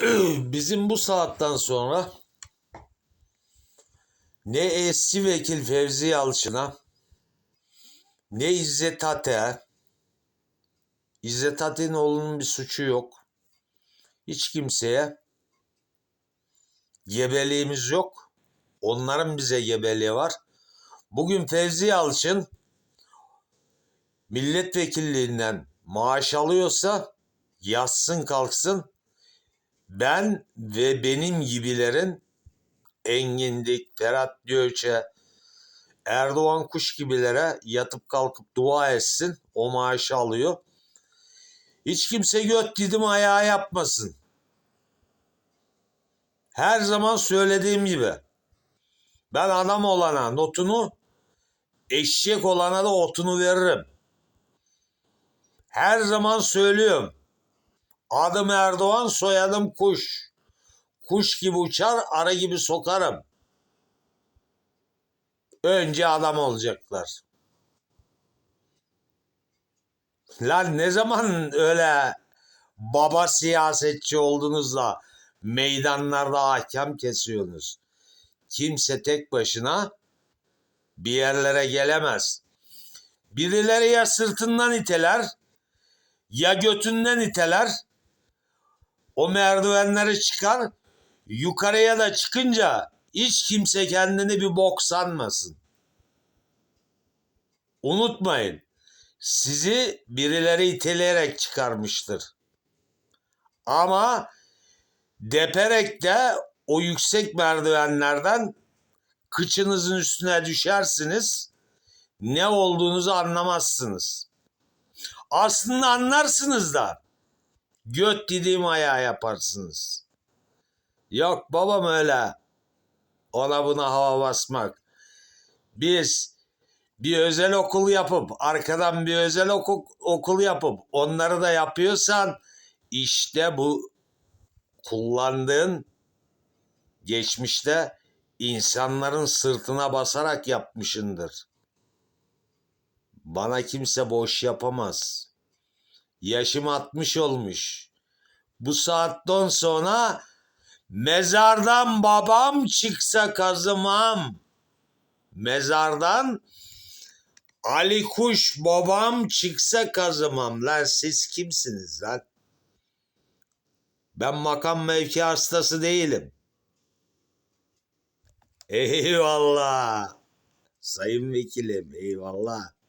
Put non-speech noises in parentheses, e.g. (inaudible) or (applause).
(clears throat) bizim bu saatten sonra ne eski vekil Fevzi Yalçın'a ne İzzet Ate'ye İzzet Ate'nin oğlunun bir suçu yok. Hiç kimseye gebeliğimiz yok. Onların bize gebeliği var. Bugün Fevzi Yalçın milletvekilliğinden maaş alıyorsa yatsın kalksın ben ve benim gibilerin Engin Dik, Ferhat Göçe, Erdoğan Kuş gibilere yatıp kalkıp dua etsin. O maaşı alıyor. Hiç kimse göt didim ayağı yapmasın. Her zaman söylediğim gibi. Ben adam olana notunu, eşek olana da otunu veririm. Her zaman söylüyorum. Adım Erdoğan, soyadım Kuş. Kuş gibi uçar, arı gibi sokarım. Önce adam olacaklar. Lan ne zaman öyle baba siyasetçi oldunuz da meydanlarda hakem kesiyorsunuz? Kimse tek başına bir yerlere gelemez. Birileri ya sırtından iteler ya götünden iteler. O merdivenleri çıkar. Yukarıya da çıkınca hiç kimse kendini bir bok sanmasın. Unutmayın. Sizi birileri iteleyerek çıkarmıştır. Ama deperek de o yüksek merdivenlerden kıçınızın üstüne düşersiniz. Ne olduğunuzu anlamazsınız. Aslında anlarsınız da göt dediğim ayağı yaparsınız. Yok babam öyle. Ona buna hava basmak. Biz bir özel okul yapıp arkadan bir özel okul, okul yapıp onları da yapıyorsan işte bu kullandığın geçmişte insanların sırtına basarak yapmışındır. Bana kimse boş yapamaz. Yaşım 60 olmuş. Bu saatten sonra mezardan babam çıksa kazımam. Mezardan Ali Kuş babam çıksa kazımam. Lan siz kimsiniz lan? Ben makam mevki hastası değilim. Eyvallah. Sayın vekilim eyvallah.